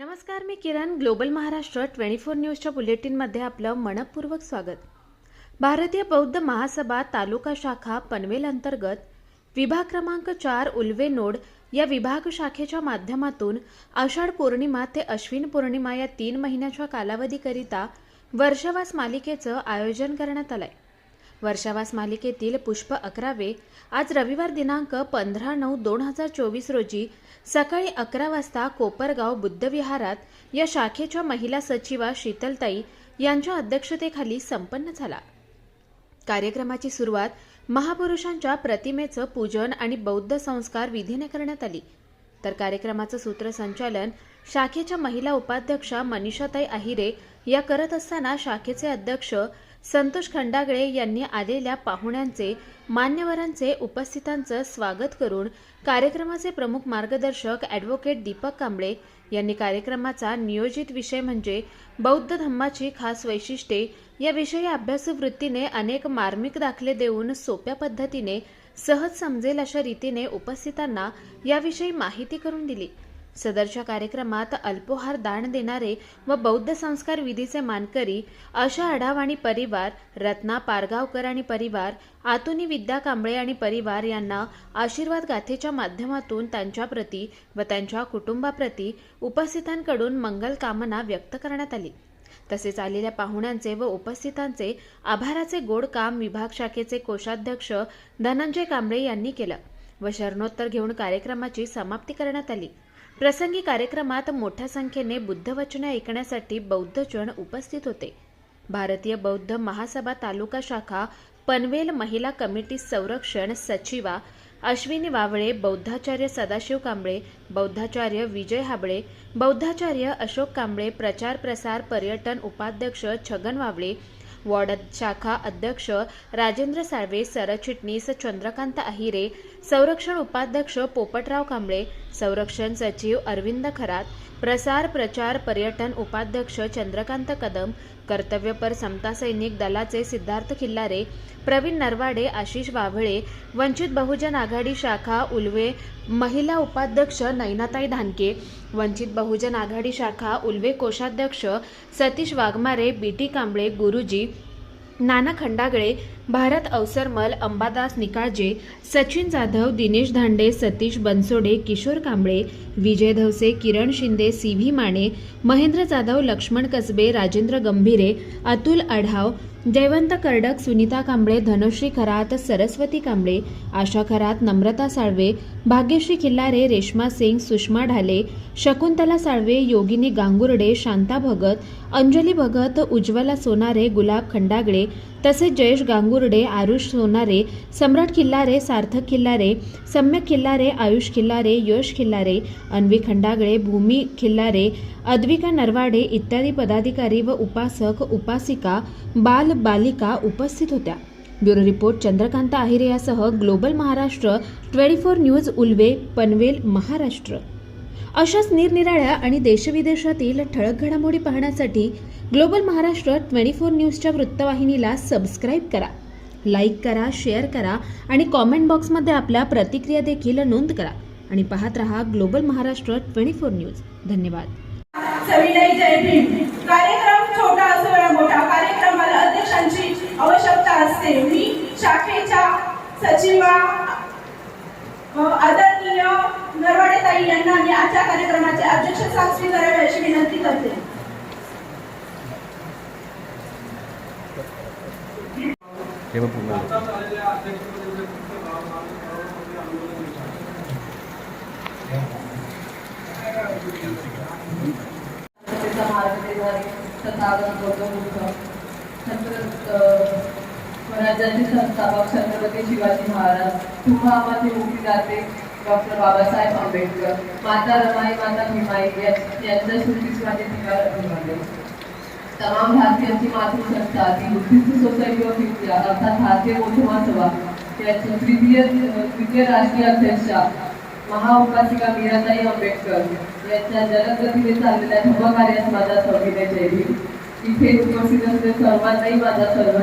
नमस्कार मी Kiran global Maharashtra twenty four न्यूजच्या बुलेटिनमध्ये आपलं मनपूर्वक स्वागत. भारतीय बौद्ध महासभा तालुका शाखा पनवेल अंतर्गत विभाग क्रमांक चार उल्वे नोड या विभाग शाखेच्या माध्यमातून आषाढ पौर्णिमा ते अश्विन पौर्णिमा या तीन महिन्याच्या कालावधीकरिता वर्षवास मालिकेचं आयोजन करण्यात आलंय. वर्षावास मालिकेतील पुष्प अकरावे आज रविवार दिनांक पंधरा नऊ दोन हजार चोवीस रोजी सकाळी अकरा वाजता कोपरगाव बुद्धविहारात या शाखेच्या महिला सचिवा शीतलताई यांच्या अध्यक्षतेखाली संपन्न झाला. कार्यक्रमाची सुरुवात महापुरुषांच्या प्रतिमेचं पूजन आणि बौद्ध संस्कार विधीने करण्यात आली. तर कार्यक्रमाचं सूत्रसंचालन शाखेच्या महिला उपाध्यक्षा मनीषाताई आहिरे या करत असताना शाखेचे अध्यक्ष संतोष खंडागळे यांनी आलेल्या पाहुण्यांचे मान्यवरांचे उपस्थितांचं स्वागत करून कार्यक्रमाचे प्रमुख मार्गदर्शक ॲडव्होकेट दीपक कांबळे यांनी कार्यक्रमाचा नियोजित विषय म्हणजे बौद्ध धम्माची खास वैशिष्ट्ये याविषयी अभ्यासू वृत्तीने अनेक मार्मिक दाखले देऊन सोप्या पद्धतीने सहज समजेल अशा रीतीने उपस्थितांना याविषयी माहिती करून दिली. सदरच्या कार्यक्रमात अल्पोहार दान देणारे व बौद्ध संस्कार विधीचे मानकरी आशा आढावाणी परिवार रत्ना पारगावकर आणि परिवार आतुनी विद्या कांबळे आणि परिवार यांना आशीर्वाद गाथेच्या माध्यमातून त्यांच्याप्रती व त्यांच्या कुटुंबाप्रती उपस्थितांकडून मंगल कामना व्यक्त करण्यात आली. तसेच आलेल्या पाहुण्यांचे व उपस्थितांचे आभाराचे गोड काम विभाग शाखेचे कोषाध्यक्ष धनंजय कांबळे यांनी केलं व शरणोत्तर घेऊन कार्यक्रमाची समाप्ती करण्यात आली. प्रसंगी कार्यक्रमात मोठ्या संख्येने बुद्धवचने ऐकण्यासाठी बौद्धजन उपस्थित होते. भारतीय बौद्ध महासभा तालुका शाखा पनवेल महिला कमिटी संरक्षण सचिवा अश्विनी वावळे बौद्धाचार्य सदाशिव कांबळे बौद्धाचार्य विजय हाबळे बौद्धाचार्य अशोक कांबळे प्रचार प्रसार पर्यटन उपाध्यक्ष छगन वावळे वॉर्ड शाखा अध्यक्ष राजेंद्र साळवे सरचिटणीस चंद्रकांत अहिरे संरक्षण उपाध्यक्ष पोपटराव कांबळे संरक्षण सचिव अरविंद खरात प्रसार प्रचार पर्यटन उपाध्यक्ष चंद्रकांत कदम कर्तव्यपर समता सैनिक दलाचे सिद्धार्थ खिल्लारे प्रवीण नरवाडे आशिष वाभळे वंचित बहुजन आघाडी शाखा उल्वे महिला उपाध्यक्ष नैनाताई धानके वंचित बहुजन आघाडी शाखा उल्वे कोषाध्यक्ष Satish Waghmare BT Kamble Guruji Nana Khandagale Bharat Avasarmal Ambadas Nikalje Sachin Jadhav Dinesh Dhande Satish Bansode Kishor Kamble Vijay Dhavse Kiran Shinde C V Mane Mahendra Jadhav Laxman Kasbe Rajendra Gambhire Atul Adhav Jaywant Kardak Sunita Kamble Dhanushree Kharat Saraswati Kamble Asha Kharat Namrata Salve Bhagyashree Khillare Reshma Singh Sushma Dhale Shakuntala Salve Yogini Gangurde Shanta Bhagat Anjali Bhagat Ujjwala Sonare Gulab Khandagale तसेच जयेश गांगुर्डे आरुष सोनारे सम्राट खिल्लारे सार्थक खिल्लारे सम्यक खिल्लारे आयुष खिल्लारे यश खिल्लारे अन्वी खंडागळे भूमी खिल्लारे अद्विका नरवाडे इत्यादी पदाधिकारी व उपासक उपासिका बाल बालिका उपस्थित होत्या. ब्युरो रिपोर्ट चंद्रकांत आहिरे यासह global Maharashtra twenty four news Ulwe Panvel Maharashtra. अशाच निरनिराळ्या आणि देशविदेशातील ठळक घडामोडी पाहण्यासाठी ग्लोबल महाराष्ट्र ट्वेंटी फोर न्यूजच्या वृत्तवाहिनीला सबस्क्राईब करा. लाईक करा शेअर करा आणि कॉमेंट बॉक्समध्ये आपल्या प्रतिक्रिया देखील नोंद करा आणि पाहत रहा global Maharashtra twenty four news. धन्यवाद सविनय जय भीम कार्यक्रम छोटा असो या मोठा कार्यक्रमाला आवश्यकता असते. मी शाखेच्या सचिवा अ, आदरणीय नरवाडेताई यांना मी आजच्या कार्यक्रमाचे अध्यक्षस्थान स्वीकारावे अशी विनंती करते. हे बघ पूर्ण त्याचा मार्गदर्शक तथागत गौतम बुद्ध छत्र स्वराज्याचे संस्थापक छत्रपती शिवाजी महाराज कुंभामाचे मुक्तीदाते डॉक्टर बाबासाहेब आंबेडकर माता रमाई माता भीमाई या- यांच्या स्मृतीस माझे ठिकाण अभिमानले. तमाम भारतीयांची मातृसंस्था ती बुद्धिस्ट सोसायटी ऑफ इंडिया अर्थात भारतीय मोठमा सभा याच्या तृतीय तृतीय राष्ट्रीय अध्यक्षा महाउपासिका मीराताई आंबेडकर यांच्या जलदगतीने चाललेल्या शुभकार्यास माझा सविनय जय हिंद इथे उपस्थित असलेल्या सर्वांनाही माझा सर्व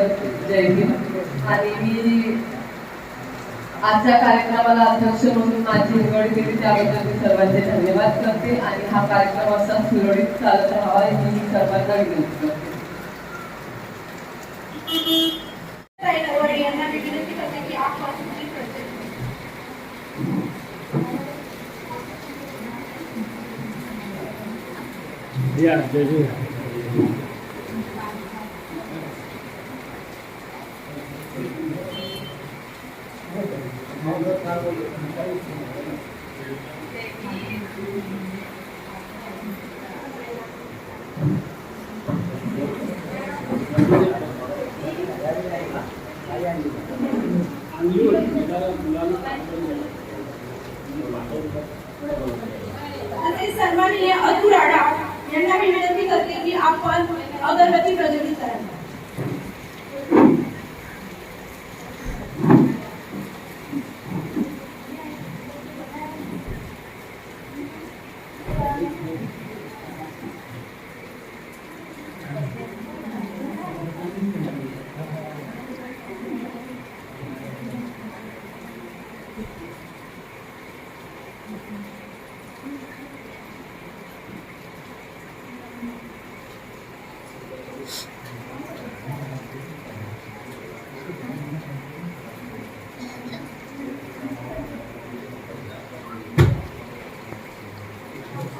जय हिंद आणि मी आजच्या कार्यक्रमाला अध्यक्ष म्हणून माझी निवड केली त्याबद्दल मी सर्वांचे धन्यवाद करते आणि हा कार्यक्रम असा सुरळीत चालत राहावा ही मी सर्वांना विनंती करते Yeah, they do मी विनंती करते की आपण तुमची प्रत्येक तसेच सन्माननीय अतुल आडा यांना मी विनंती करते की आपण अगरबत्ती प्रज्वलित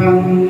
बुद्धं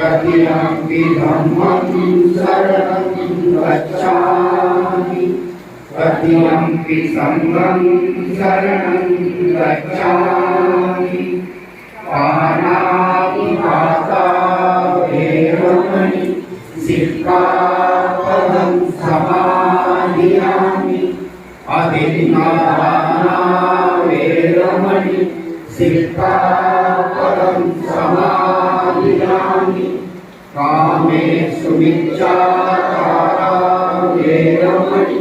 तृतीयम्पि धम्मं शरणं गच्छामि तृतीयम्पि सङ्घं शरणं गच्छामि पाणातिपाता वेरमणि सिक्खापदं समाधियामि। अभिन्नादाना वेरमणि सिक्खापदं समाधियामि। कामे सुमिच्छाचारा रमणि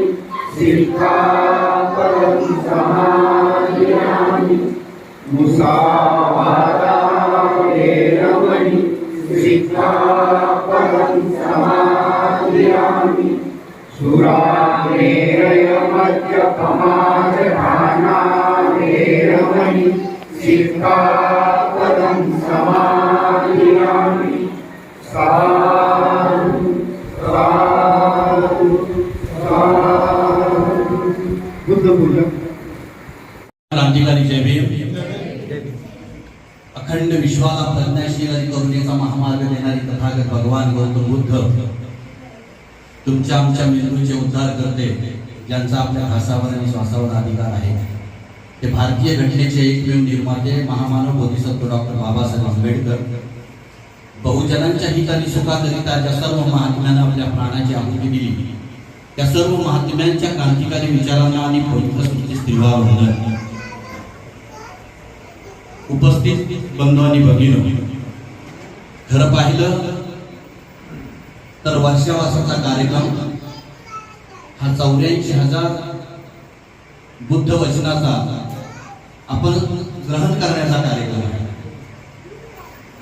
सिद्धापरं समाधियामि मुसावादा रमणि सिद्धापरं समाधियामि सुरामेरय रमणि सिद्धापदं सिक्खापदं समाधियामि बुद्ध पूजा क्रांतिकारी जय भीम। अखंड विश्वाला प्रज्ञाशील आणि करुणेचा महामार्ग देणारी तथागत भगवान गौतम बुद्ध तुमच्या आमच्या मेंदूचे उद्धार करते ज्यांचा आपल्या घासावर आणि श्वासावर अधिकार आहे. ते भारतीय घटनेचे एकमेव निर्माते महामानव बोधिसत्व डॉक्टर बाबासाहेब आंबेडकर. बहुजनांच्या हित आणि सुखाकरिता ज्या सर्व महात्म्यांना आपल्या प्राणाची आहुती दिली त्या सर्व महात्म्यांच्या क्रांतिकारी विचारांना आणि पवित्र स्मृती स्त्रीवा वंदन उपस्थित बंधू आणि भगिनी खरं पाहिलं तर वर्षावासाचा कार्यक्रम हा चौऱ्याऐंशी हजार बुद्ध वचनाचा आपण ग्रहण करण्याचा कार्यक्रम आहे.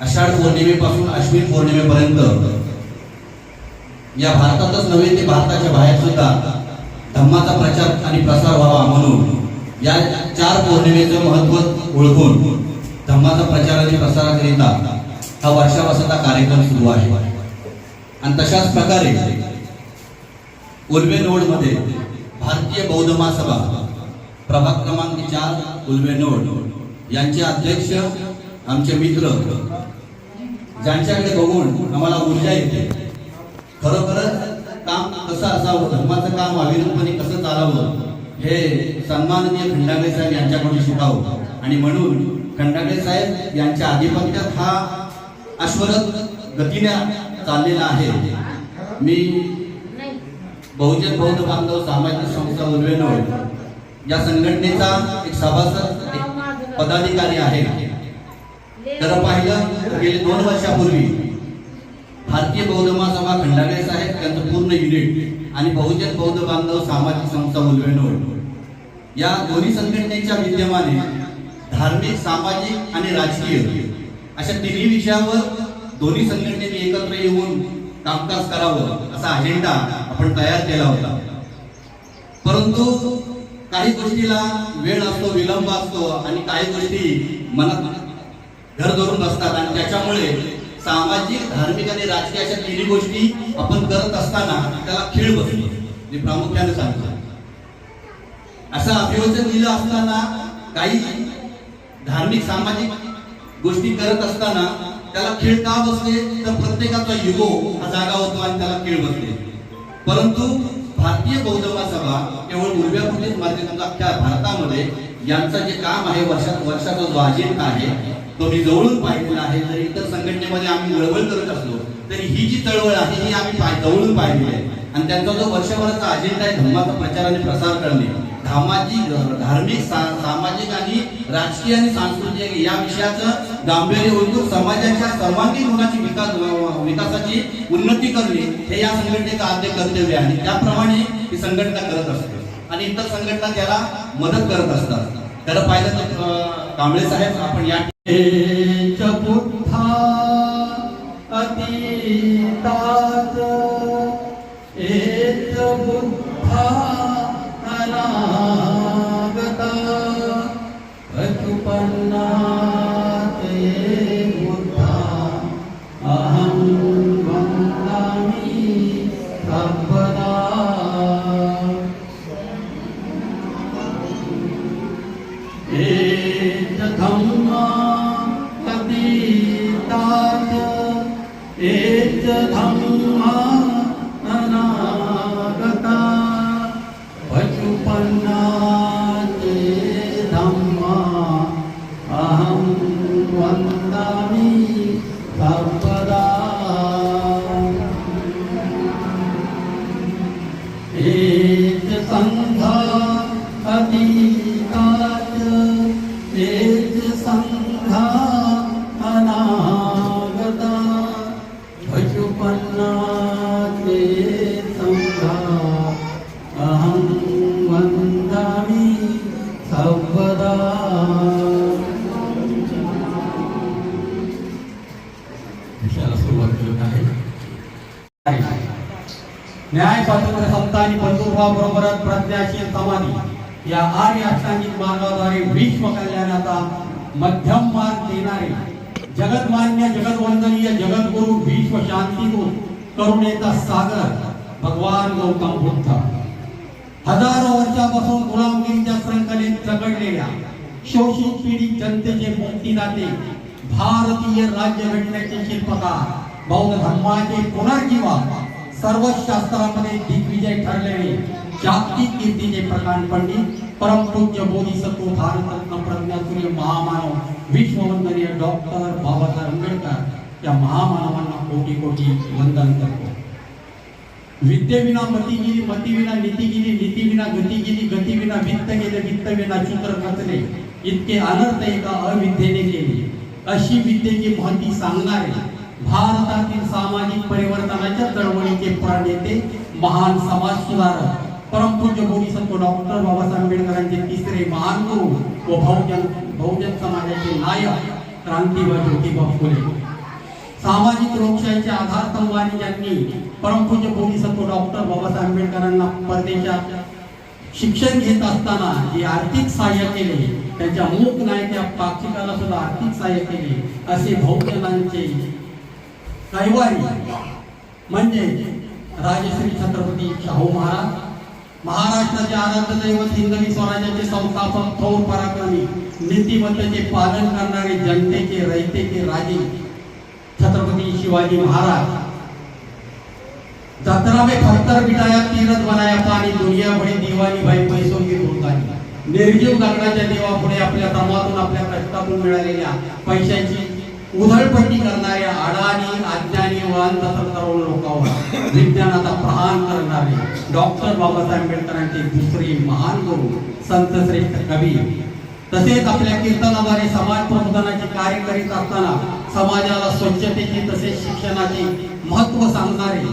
आषाढ पौर्णिमेपासून अश्विन पौर्णिमेपर्यंत या भारतातच नव्हे ते भारताच्या बाहेर सुद्धा धम्माचा प्रचार आणि प्रसार व्हावा म्हणून या चार पौर्णिमेचं महत्त्व ओळखून धम्माचा प्रचार आणि प्रसाराकरिता हा वर्षावासाचा कार्यक्रम सुरू आहे. आणि तशाच प्रकारे उर्वे नोडमध्ये भारतीय बौद्ध महासभा प्रभाग क्रमांक चार उल्वे नोड यांचे अध्यक्ष आमचे मित्र ज्यांच्याकडे बघून आम्हाला ऊर्जा येते खरोखरच काम कसं असावं? धर्माचं काम अविरूपणे कसं चालावं? हे सन्माननीय खंडागळे साहेब यांच्याकडून शिकावं. आणि म्हणून खंडागळे साहेब यांच्या आधिपत्यात हा अश्वरथ गतीने चाललेला आहे. मी बहुजन बौद्ध बांधव सामाजिक संस्था उर्वेनो या संघटनेचा एक सभासद एक पदाधिकारी आहे. तर पाहिलं गेले दोन वर्षापूर्वी भारतीय बौद्ध महासभा खंडागळे साहेब त्यांचं पूर्ण युनिट आणि बहुजन बौद्ध बांधव सामाजिक संस्था उल्वेनोड या दोन्ही संघटनेच्या विद्यमाने धार्मिक सामाजिक आणि राजकीय अशा तिन्ही विषयावर दोन्ही संघटनेने एकत्र येऊन कामकाज करावं असा अजेंडा आपण तयार केला होता. परंतु काही गोष्टीला वेळ असतो विलंब असतो आणि काही गोष्टी मनात घर धरून बसतात आणि त्याच्यामुळे सामाजिक धार्मिक आणि राजकीय अशा तिन्ही गोष्टी आपण करत असताना त्याला खेळ बसतो. मी प्रामुख्याने सांगतो. असं अभिवचन दिलं असताना काही धार्मिक सामाजिक गोष्टी करत असताना त्याला खेळ का बसते तर प्रत्येकाचा युगो हा जागा होतो आणि त्याला खेळ बसते. परंतु भारतीय बौद्ध सभा केवळ उर्व्यापुरतीच मार्ग अख्ख्या भारतामध्ये यांचं जे काम आहे वर्षात वर्षाचा जो अजेंडा आहे तो मी जवळून पाहिलेला आहे. जर इतर संघटनेमध्ये आम्ही वळवळ करत असलो तरी ही जी चळवळ आहे ही आम्ही जवळून पाहिली आहे. आणि त्यांचा जो वर्षभराचा अजेंडा आहे धर्माचा प्रचार आणि प्रसार करणे धामाची धार्मिक सामाजिक आणि राजकीय आणि सांस्कृतिक या विषयाचं गांभीर्य ओळखून समाजाच्या सर्वांगीण गुणाची विकास विकासाची उन्नती करणे हे या संघटनेचं आद्य कर्तव्य आहे. आणि त्याप्रमाणे ही संघटना करत असते. आणि इतर संघटना त्याला मदत करत असतात. त्याला पाहिलं तर कांबळे साहेब आपण या panna शांतीदूत करुणेचा सागर भगवान गौतम बुद्ध. हजारो वर्षापासून गुलामगिरीच्या श्रंखलेत जगडलेल्या शोषित पिढी जनतेचे मुक्तीदाते भारतीय राज्य घडण्याचे शिल्पकार बौद्ध धर्माचे पुनर्जीवन सर्व शास्त्रामध्ये दिग्विजय ठरलेले जागतिक कीर्तीचे प्रकांड पंडित परमपूज्य बोधिसत्व भारतरत्न प्रज्ञासूर्य महामानव विश्ववंदनीय डॉक्टर बाबासाहेब आंबेडकर या महामानवांना कोटी कोटी वंदन करतो विद्येविना मती गेली मतीविना नीती गेली नीतीविना गती गेली गतीविना वित्त गेले वित्त विना शूद्र खचले इतके अनर्थ एका अविद्येने केले अशी विद्येची महती सांगणारे भारतातील सामाजिक परिवर्तनाच्या चळवळीचे प्रणेते महान समाज सुधारक परमपूज्य बोधिसत्व डॉक्टर बाबासाहेब आंबेडकरांचे तिसरे महान गुरु व बहुजन बहुजन समाजाचे नायक क्रांतीवा ज्योतिबा फुले सामाजिक लोकशाहीचे आधारस्तंभ आणि ज्यांनी परमपूज्य बोधिसत्व डॉक्टर बाबासाहेब आंबेडकरांना परदेशात शिक्षण घेत असताना जे आर्थिक सहाय्य केले त्यांच्या मूक त्या पाक्षिकाला सुद्धा आर्थिक सहाय्य केले असे बहुजनांचे कैवारी म्हणजे राजश्री छत्रपती शाहू महाराज महाराष्ट्राचे आराध्य दैवत हिंदवी स्वराज्याचे संस्थापक थोर पराक्रमी नीतिमत्तेचे पालन करणारे जनतेचे रयतेचे राजे छत्रपती शिवाजी महाराज. जत्रा में खत्तर बिटाया तीरथ बनाया पाणी दुनिया बडी दिवाणी भाई पैसों की भूतानी निर्जीव दगडाच्या देवापुढे आपल्या श्रमातून आपल्या कष्टातून मिळालेल्या पैशांची उधळपट्टी करणाऱ्या अडाणी अज्ञानी व अंधश्रद्धा लोकांवर विज्ञानाचा प्रहार करणारे डॉक्टर बाबासाहेब आंबेडकरांचे दुसरे महान गुरु संत श्रेष्ठ कवी. तसेच आपल्या कीर्तनाद्वारे समाज प्रबोधनाचे कार्य करीत असताना समाजाला स्वच्छतेचे तसेच शिक्षणाचे महत्त्व सांगणारे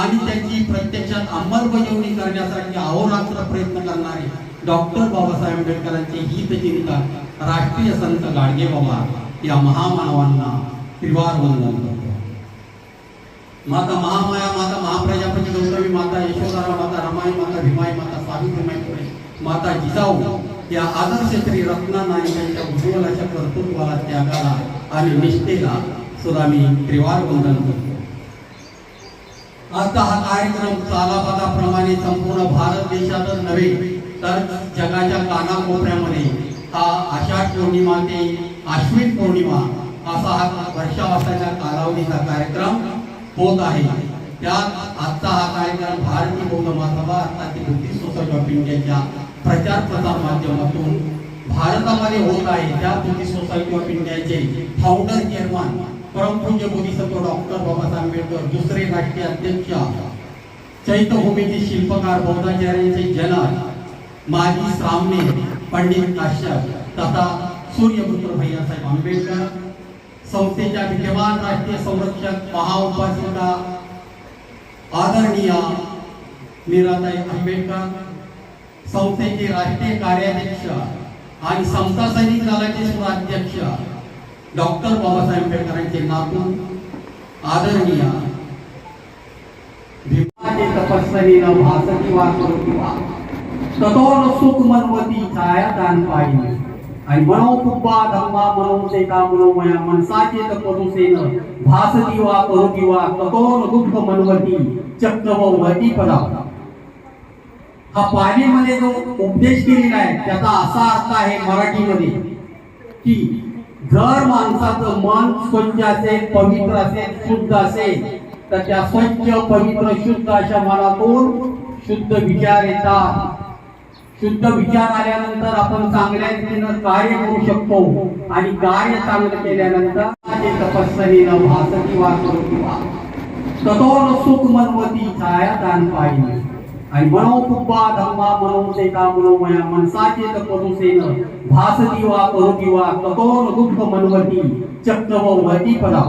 आणि त्यांची प्रत्यक्षात अंमलबजावणी करण्यासाठी अहोरात्र प्रयत्न करणारे डॉक्टर बाबासाहेब आंबेडकरांचे हितचिंतक राष्ट्रीय संत गाडगे बाबा या महामानवांना त्रिवार वंदन करतो. माता महामाया माता महाप्रजापती गौतमी माता यशोधरा माता रमाई माता भीमाई माता सावित्रीमाई फुले माता जिजाऊ या आदर्श श्री रत्ना नायकांच्या उज्ज्वलाच्या कर्तृत्वाला त्यागाला आणि निष्ठेला सुद्धा मी त्रिवार वंदन करतो. आता हा कार्यक्रम कालापादाप्रमाणे संपूर्ण भारत देशातच नव्हे तर जगाच्या कानाकोपऱ्यामध्ये हा आषाढ पौर्णिमा ते आश्विन पौर्णिमा असा हा वर्षावासाच्या कालावधीचा कार्यक्रम होत आहे. त्यात आजचा हा कार्यक्रम भारतीय बौद्ध महासभा अर्थात बुद्धिस्ट सोसायटी ऑफ इंडियाच्या प्रचार प्रसार माध्यमातून भारतामध्ये होत आहे. त्या बुद्धिस्ट सोसायटी ऑफ़ इंडियाचे फाउंडर चेअरमन परमपूज्य बोधिसत्व डॉक्टर बाबासाहेब आंबेडकर, दुसरे राष्ट्रीय अध्यक्ष चैत्यभूमीचे शिल्पकार बौद्धाचार्यांचे जनक, माजी सामने पंडित काश्यप, तथा सूर्यपुत्र भैयासाहेब आंबेडकर, संस्थेच्या विद्यमान राष्ट्रीय संरक्षक, महाउपासिका, आदरणीय मीराताई आंबेडकर संस्थेचे राष्ट्रीय कार्याध्यक्ष समता सैनिक दलाचे सुराध्यक्ष डॉक्टर बाबासाहेब आंबेडकरांचे नातू, आदरणीय भासती वा ततोन सुख छाया दान पाहिजे. आणि मनो धम्मा का भासती वा वा दुःख मनवती पदा हा पालीमध्ये जो उपदेश केलेला आहे त्याचा असा अर्थ आहे मराठीमध्ये की जर माणसाचं मन स्वच्छ असेल पवित्र असेल शुद्ध असेल तर त्या स्वच्छ पवित्र शुद्ध अशा मनातून शुद्ध विचार येतात. शुद्ध विचार आल्यानंतर आपण चांगल्या रीतीनं कार्य करू शकतो आणि कार्य चांगलं केल्यानंतर ते तपस्वरीनं भासती वा करुती वा ततोन सुख मनमती छाया दान पाहिजे. आणि मनोकुब्बा धम्मा मनोसे का मनोमया मनसाचे तपदुसेन भास दिवा करू वा ततोन दुःख मनवती चक्क वती पदा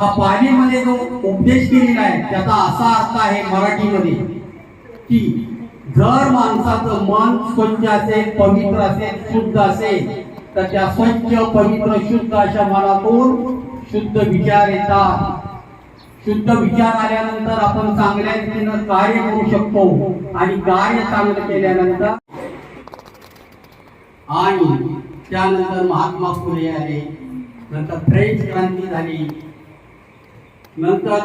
हा पालीमध्ये जो उपदेश केलेला आहे त्याचा असा अर्थ आहे मराठीमध्ये की जर माणसाचं मन स्वच्छ असेल पवित्र असेल शुद्ध असेल तर त्या स्वच्छ पवित्र शुद्ध अशा मनातून शुद्ध विचार येतात. शुद्ध विचार आल्यानंतर आपण चांगल्या रीतीनं कार्य करू शकतो आणि कार्य चांगलं केल्यानंतर आणि त्यानंतर महात्मा फुले आले नंतर फ्रेंच क्रांती झाली नंतर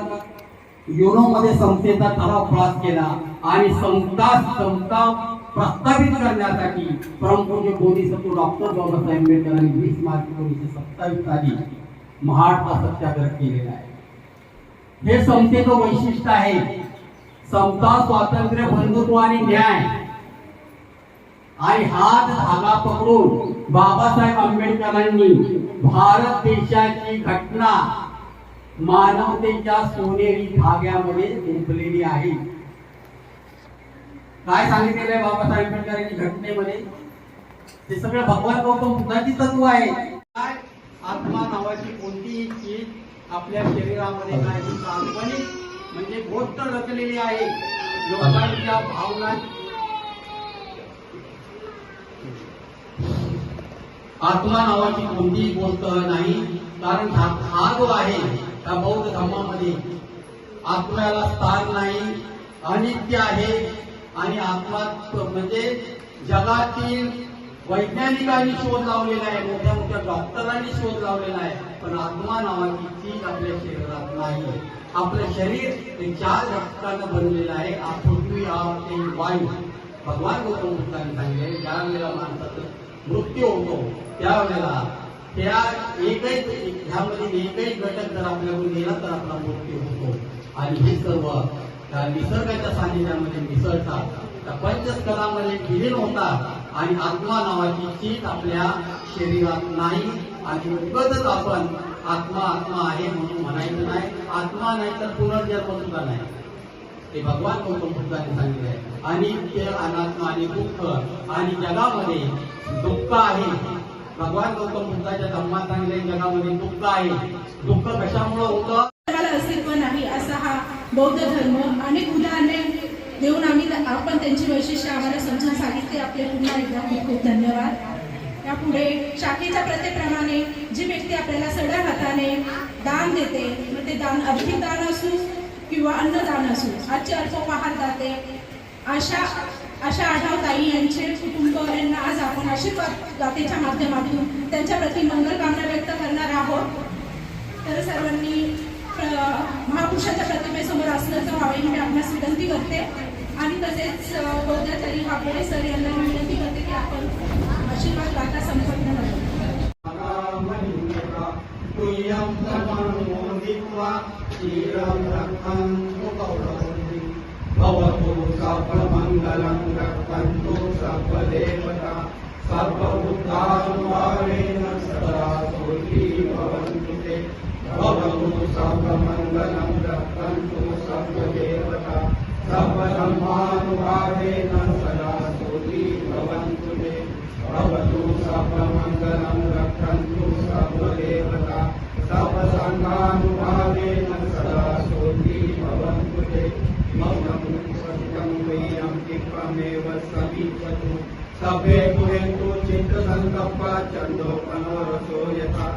युरोमध्ये संस्थेचा ठराव पास केला आणि संस्था संस्था प्रस्तावित करण्यासाठी परमपूज्य बोधिसत्व डॉक्टर बाबासाहेब आंबेडकरांनी वीस मार्च एकोणीसशे सत्तावीस साली महाडचा सत्याग्रह केलेला आहे. हे समतेचं वैशिष्ट्य आहे. समता स्वातंत्र्य बंधुत्व आणि न्याय. आणि हात धागा पकडून बाबासाहेब आंबेडकरांनी भारत देशाची घटना मानवतेच्या सोनेरी धाग्यामध्ये गुंतलेली आहे. काय सांगितलेलं आहे बाबासाहेब आंबेडकरांनी घटनेमध्ये? ते सगळं भगवान गौतम बुद्धाची तत्व आहे. काय? आत्मा नावाची कोणतीही चीज आपल्या शरीरामध्ये काही काल्पनिक म्हणजे गोष्ट रचलेली आहे. लोकांच्या भावना आत्मा नावाची कोणतीही गोष्ट नाही. कारण हा जो आहे त्या बौद्ध धर्मामध्ये. आत्म्याला स्थान नाही अनित्य आहे. आणि आत्मा म्हणजे जगातील वैज्ञानिकांनी शोध लावलेला आहे मोठ्या मोठ्या डॉक्टरांनी शोध लावलेला आहे. पण आत्मा नावाची चीज आपल्या शरीरात नाही आपलं शरीर हे चार घटकानं बनलेलं आहे. आ पृथ्वी आग ते वायू. भगवान गौतम बुद्धांनी सांगितले ज्या वेळेला माणसाचं मृत्यू होतो त्यावेळेला त्या एकही ह्यामध्ये एकही घटक जर आपल्याकडून गेला तर आपला मृत्यू होतो. आणि हे सर्व त्या निसर्गाच्या सानिध्यामध्ये मिसळतात. त्या पंचस्करामध्ये विलीन होतात. आणि आत्मा नावाची चीज आपल्या शरीरात नाही. आणि उगतच आपण आत्मा आत्मा आहे म्हणून म्हणायचं नाही. आत्मा नाही तर पुनर्जन्म सुद्धा नाही? ते भगवान गौतम बुद्धांनी सांगितले अनित्य अनात्मा आणि दुःख आणि जगामध्ये दुःख आहे. भगवान गौतम बुद्धाच्या धर्मात सांगितले जगामध्ये दुःख आहे. दुःख कशामुळे होतं? अस्तित्व नाही असा हा बौद्ध धर्म. अनेक उदाहरणे देऊन आम्ही आपण त्यांची वैशिष्ट्य आम्हाला समजून सांगितले. आपले पुन्हा एकदा खूप खूप धन्यवाद. यापुढे शाखेच्या प्रथेप्रमाणे जी व्यक्ती आपल्याला सडा हाताने दान देते मग ते दान आर्थिक दान असू किंवा अन्नदान असू आजचे अल्पोपहार जाते. अशा आशा आढाव ताई यांचे कुटुंब यांना आज आपण आशीर्वाद दातेच्या माध्यमातून त्यांच्या प्रति मंगलकामना व्यक्त करणार आहोत. तर सर्वांनी महापुरुषाच्या प्रतिमेसमोर असल्याचं व्हावे मी आपणास विनंती करते. आणि तसेच अ, बौद्धाचारी हापडे सर यांना विनंती करते की आपण आशीर्वाद गाथा संपन्न करावी तुयं प्रमाणोदित्वा क्षीरं रक्षन्तु कौरवन्ति भवतु सर्वमङ्गलं रक्षन्तु सर्वदेवता सर्वभूतानुभावेन सदा सोऽपि भवन्तु ते भवतु सर्वमङ्गलं रक्षन्तु सर्वदेवता सर्वधर्मानुभावेन सदा सोऽपि भवन्तु ते भवतु सर्वमङ्गलं रक्षन्तु सर्वदेवता सर्वसङ्घानुभावेन सदा सोऽपि भवन्तु ते मौनं सत्यं वेयं क्षिप्रमेव समीपतु सभे कुरेन्तु चित्तसङ्कप्पा चन्दोपनोरसो यथा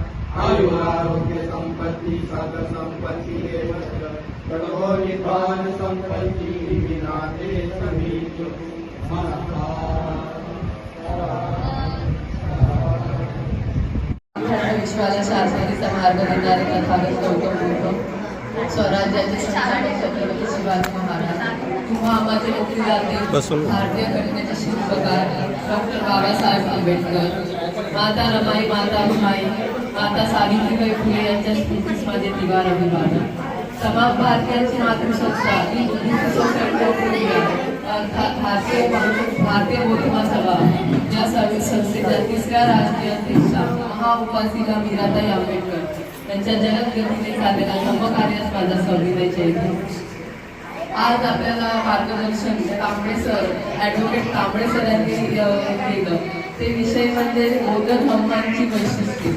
आयुरारोग्यसम्पत्ति सर्वसम्पत्ति एव च ततो निपान सम्पत्ति विना ते समीचु मनसा विश्वाला शासनाचा मार्ग देणारे तथागत गौतम बुद्ध स्वराज्याचे संस्थापक छत्रपती शिवाजी महाराज. आम्हाचे मुक्तीदाते. भारतीय घटनेचे शिल्पकार डॉक्टर बाबासाहेब आंबेडकर माता रमाई माता भीमाई माता सावित्रीबाई फुले यांच्या स्मृतीस माझे दिवार अभिवादन तमाम भारतीयांची मातृसंस्था ही बुद्धिस्ट सोसायटी अर्थात भारतीय भारतीय बौद्ध महासभा या सर्व संस्थेच्या तिसऱ्या राष्ट्रीय अध्यक्षा महाउपासिका मीराताई आंबेडकर. त्यांच्या जलदगतीने झालेल्या धर्मकार्यास माझा सविनय आज आपल्याला मार्गदर्शन म्हणजे तांबडे सर ॲडव्होकेट तांबडे सर यांनी केलं. ते विषय म्हणजे बौद्ध धर्मांची वैशिष्ट्ये.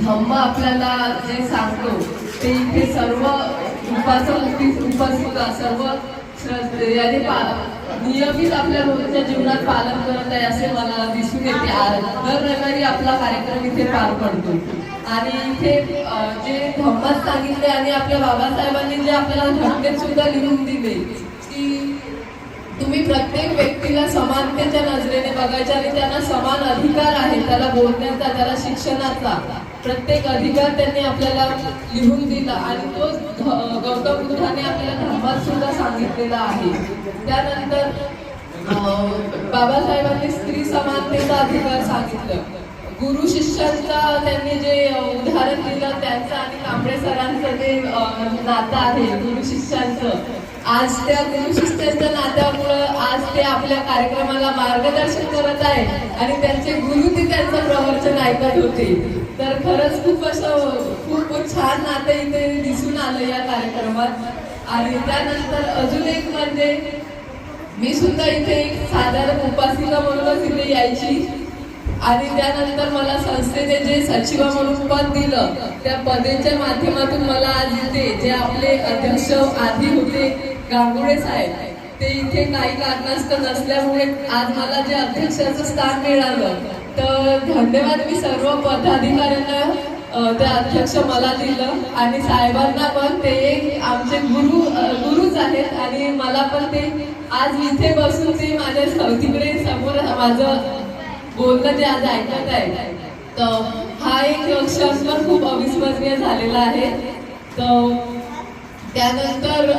धम्म आपल्याला जे सांगतो ते इथे सर्व उपास उपस्थित सर्व याने नियमित आपल्या रोजच्या जीवनात पालन करत आहे असे मला दिसून येते. दर रविवारी आपला कार्यक्रम इथे पार पडतो आणि इथे जे धम्मात सांगितले आणि आपल्या बाबासाहेबांनी जे आपल्याला धमकेत सुद्धा लिहून दिले की तुम्ही प्रत्येक व्यक्तीला समानतेच्या नजरेने बघायच्या आणि त्यांना समान अधिकार आहे. त्याला बोलण्याचा त्याला शिक्षणाचा. प्रत्येक अधिकार त्यांनी आपल्याला लिहून दिला आणि तो गौतम बुद्धाने आपल्याला धर्मात सुद्धा सांगितलेला आहे. त्यानंतर बाबासाहेबांनी स्त्री समानतेचा अधिकार सांगितलं. गुरु शिष्यांचा त्यांनी जे उदाहरण दिलं त्यांचं आणि कांबळे सरांचं जे नातं आहे गुरु शिष्यांचं आज त्या गुरु शिष्याच्या नात्यामुळं आज ते आपल्या कार्यक्रमाला मार्गदर्शन करत आहे आणि त्यांचे गुरु ते त्यांचं प्रवचन ऐकत होते. तर खरंच खूप असं खूप छान नातं इथे दिसून आलं या कार्यक्रमात. आणि त्यानंतर अजून एक म्हणजे मी सुद्धा इथे एक साधारण उपासिका म्हणूनच इथे यायची. आणि त्यानंतर मला संस्थेने जे सचिवा म्हणून पद दिलं त्या पदेच्या माध्यमातून मला आज इथे जे आपले अध्यक्ष आधी होते गांगुडे आहेत. ते इथे काही कारणास्तव नसल्यामुळे आज मला जे अध्यक्षाचं स्थान मिळालं तर धन्यवाद मी सर्व पदाधिकाऱ्यांना ते अध्यक्ष मला दिलं आणि साहेबांना पण. ते एक आमचे गुरु गुरुच आहेत आणि मला पण ते आज इथे बसून ते माझ्या स- तिकडे समोर माझं बोलणं ते आज ऐकत आहे तर हा एक क्षण पण खूप अविस्मरणीय झालेला आहे. तर त्यानंतर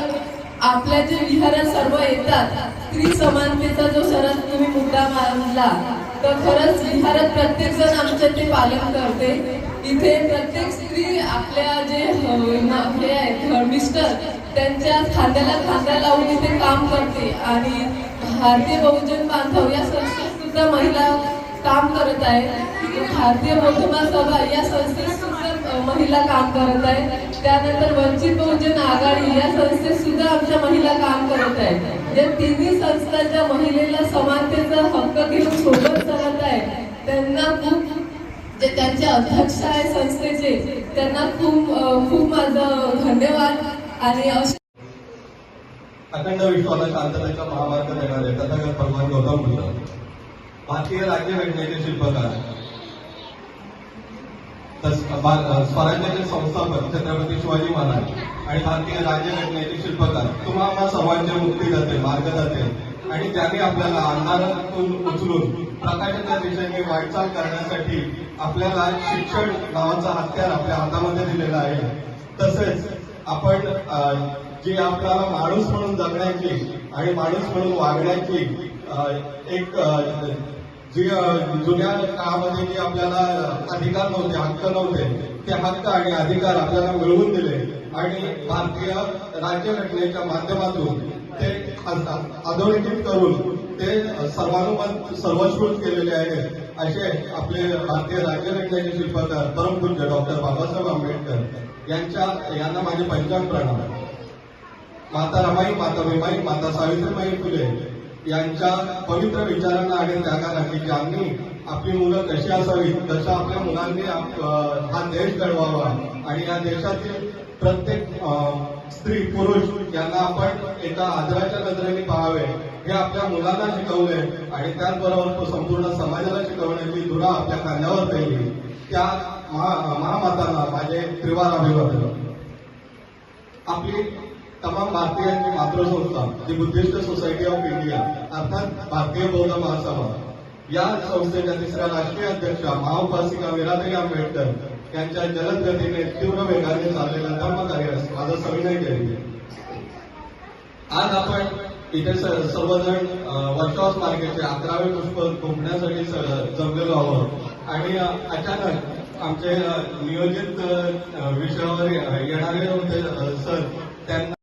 आपल्या जे विहारात सर्व येतात स्त्री समानतेचा जो सरस तुम्ही मुद्दा मांडला तर खरंच विहारात प्रत्येक जण आमच्या ते पालन करते. इथे प्रत्येक स्त्री आपल्या जे हे आहेत मिस्टर त्यांच्या खांद्याला खांदा लावून इथे काम करते. आणि भारतीय बहुजन बांधव या संस्थेत सुद्धा महिला काम करत आहे भारतीय बौद्ध सभा या संस्थेत महिला काम करत आहे. त्यानंतर वंचित बहुजन आघाडी या संस्थेत सुद्धा आमच्या महिला काम करत आहेत या तिन्ही संस्थांच्या महिलेला समानतेचा हक्क घेऊन सोबत चालत आहे. त्यांना खूप जे त्यांचे अध्यक्ष आहे संस्थेचे त्यांना खूप खूप माझं धन्यवाद आणि अखंड विश्वाला शांततेचा महामार्ग देणारे तथागत भगवान गौतम बुद्ध भारतीय राज्य घटनेचे शिल्पकार स्वराज्याचे संस्थापक छत्रपती शिवाजी महाराज आणि भारतीय राज्यघटनेचे शिल्पकार तुम्हा आम्हा सर्वांचे मार्ग जाते. आणि त्यांनी आपल्याला अंधारातून उचलून प्रकाशाच्या दिशेने वाटचाल करण्यासाठी आपल्याला शिक्षण नावाचा हत्यार आपल्या हातामध्ये दिलेला आहे. तसेच आपण जे जी आपल्याला माणूस म्हणून जगण्याची आणि माणूस म्हणून वागण्याची एक जी जुन्या काळामध्ये जे आपल्याला अधिकार नव्हते हक्क नव्हते ते हक्क आणि अधिकार आपल्याला मिळवून दिले. आणि भारतीय राज्यघटनेच्या माध्यमातून ते अधोरेखित करून ते सर्वानुमत सर्वश्रुत केलेले आहेत. असे आपले भारतीय राज्यघटनेचे शिल्पकार परमपूज्य डॉक्टर बाबासाहेब आंबेडकर यांच्या यांना माझे पंचांग प्रणाम. माता रमाई माता भीमाई माता सावित्रीबाई फुले यांच्या पवित्र विचारांना आणि त्यागाला की ज्यांनी आपली मुलं कशी असावीत तशा आपल्या मुलांनी हा देश घडवावा आणि या देशातील प्रत्येक स्त्री पुरुष यांना आपण एका आदराच्या नजरेने पाहावे हे आपल्या मुलांना शिकवले आणि त्याचबरोबर तो संपूर्ण समाजाला शिकवण्याची धुरा आपल्या कांद्यावर पेरली त्या महा- महामातांना माझे त्रिवार अभिवादन. आपली तमाम भारतीयांची मातृसंस्था जी बुद्धिस्ट सोसायटी ऑफ इंडिया अर्थात भारतीय बौद्ध महासभा या संस्थेच्या तिसऱ्या राष्ट्रीय अध्यक्षा महाउपासिका मीराबाई आंबेडकर यांच्या जलद गतीने तीव्र वेगाने चाललेल्या धर्मकार्यास माझा सविनय केले आज आपण इथे सर्वजण वर्षॉस मार्गेचे अकरावे पुष्प घुमण्यासाठी जमलेलो आहोत. आणि अचानक आमचे नियोजित विषयावर येणारे होते सर त्यांना